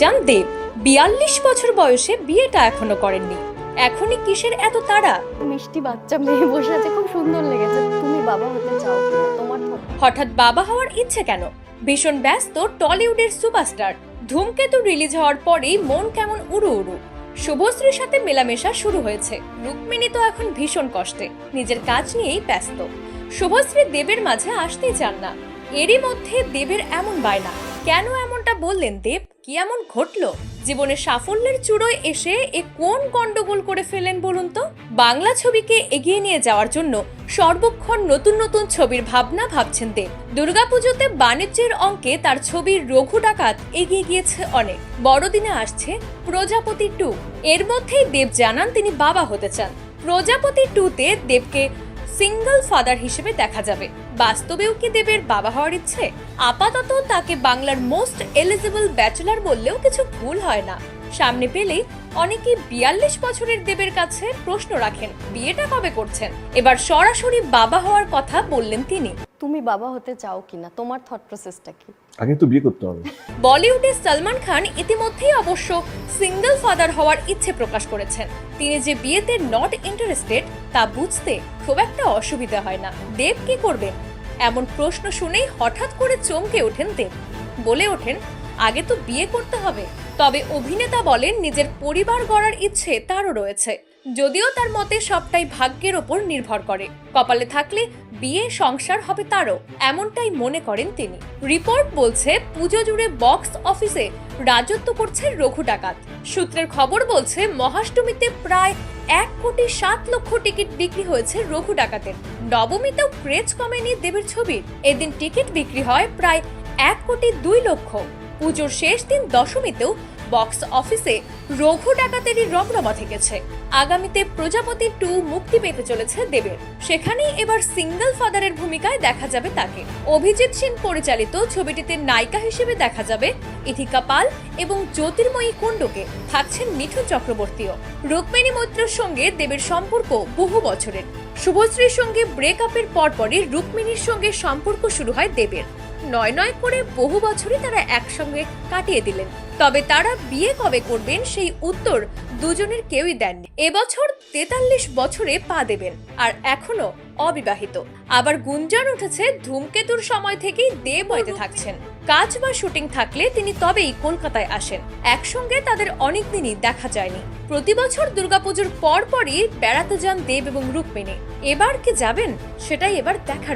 চান দেব বিয়াল্লিশ বছর বয়সে বিয়েটা এখনও করেননি। এখনই কিসের এত তাড়া? মিষ্টি বাচ্চা মেয়ে বসে আছে খুব সুন্দর লেগেছে। তুমি বাবা হতে চাও তোমার হঠাৎ বাবা হওয়ার ইচ্ছে কেন? ভীষণ ব্যস্ত টলিউডের সুপারস্টার। ধূমকেতু রিলিজ হওয়ার পরেই মন কেমন উড়ু উড়ু। শুভশ্রীর সাথে মেলামেশা শুরু হয়েছে। রুক্মিণী তো এখন ভীষণ কষ্টে নিজের কাজ নিয়েই ব্যস্ত। শুভশ্রী দেবের মাঝে আসতেই চান না। এরই মধ্যে দেবের এমন বায়না। কেন এমনটা বললেন দেব? কি এমন ঘটলো? জীবনে সাফল্যের চূড়োয় এসে এ কোন গন্ডগোল করে ফেলেন বলুন তো? বাংলা ছবিকে এগিয়ে নিয়ে যাওয়ার জন্য সর্বক্ষণ নতুন নতুন ছবির ভাবনা ভাবছেন দেব। দুর্গাপুজোতে বাণিজ্যের অঙ্কে তার ছবির রঘু ডাকাত এগিয়ে গিয়েছে অনেক। বড়দিনে আসছে প্রজাপতি টু। এর মধ্যেই দেব জানান তিনি বাবা হতে চান। প্রজাপতি টুতে দেবকে সিঙ্গল ফাদার হিসেবে দেখা যাবে। বাস্তবেও কি দেবের বাবা হওয়ার ইচ্ছে? আপাতত তাকে বাংলার মোস্ট এলিজিবল ব্যাচেলার বললেও কিছু ভুল হয় না। সামনে পেলেই অনেকে বিয়াল্লিশ বছরের দেবের কাছে প্রশ্ন রাখেন, বিয়েটা কবে করছেন? এবার সরাসরি বাবা হওয়ার কথা বললেন তিনি। তুমি বাবা হতে চাও কিনা? তোমার থট প্রসেসটা কি? আগে তো বিয়ে করতে হবে। বলিউডে সালমান খান ইতিমধ্যেই অবশ্য সিঙ্গল ফাদার হওয়ার ইচ্ছে প্রকাশ করেছেন। তিনি যে বিয়েতে নট ইন্টারেস্টেড তা বুঝতে খুব একটা অসুবিধা হয় না। দেব কি করবে? এমন প্রশ্ন শুনেই হঠাৎ করে চমকে ওঠেন দেব। বলে ওঠেন আগে তো বিয়ে করতে হবে। তবে অভিনেতা বলেন নিজের পরিবার গড়ার ইচ্ছে তারও রয়েছে। যদিও তার মতে সবটাই ভাগ্যের ওপর নির্ভর করে। কপালে থাকলে বিয়ে সংসার হবে তারও, এমনটাই মনে করেন তিনি। রিপোর্ট বলছে, পুজো জুড়ে বক্স অফিসে রাজত্ব করছে রঘু ডাকাত। সূত্রের খবর বলছে, মহাষ্টমীতে প্রায় এক কোটি সাত লক্ষ টিকিট বিক্রি হয়েছে রঘু ডাকাতের। নবমীতেও ক্রেজ কমেনি দেবের ছবির এদিন টিকিট বিক্রি হয় প্রায় এক কোটি দুই লক্ষ। পুজোর শেষ দিন দশমীতেও বক্স অফিসে রঘু ডাকাতেরই রমরমা থেকেছে। আগামীতে প্রজাপতি টু মুক্তি পেতে চলেছে দেবের। সেখানেই এবার সিঙ্গল ফাদারের ভূমিকায় দেখা যাবে তাকে। অভিজিৎ সিং পরিচালিত ছবিটিতে নায়িকা হিসেবে দেখা যাবে ইথিকা পাল এবং জ্যোতির্ময়ী কুণ্ডকে। থাকছেন মিঠুন চক্রবর্তীও। রুক্মিণী মৈত্রের সঙ্গে দেবের সম্পর্ক বহু বছরের। শুভশ্রীর সঙ্গে ব্রেকআপের পরপরই রুক্মিণীর সঙ্গে সম্পর্ক শুরু হয় দেবের। নয় নয় করে বহু বছরই তারা একসঙ্গে কাটিয়ে দিলেন। তবে তারা বিয়ে কবে করবেন সেই উত্তর দুজনের কেউই দেননি। এবছর তেতাল্লিশ বছরে পা দেবেন আর এখনও অবিবাহিত। আবার গুঞ্জন উঠেছে ধূমকেতুর সময় থেকেই দেব হইতে থাকছেন। কাজ বা শুটিং থাকলে তিনি তবেই কলকাতায় আসেন। একসঙ্গে তাদের অনেক দিনই দেখা যায়নি। প্রতি বছর দুর্গাপুজোর পর পরই বেড়াতে যান দেব এবং রুক্মিণী। এবার কি যাবেন, সেটাই এবার দেখার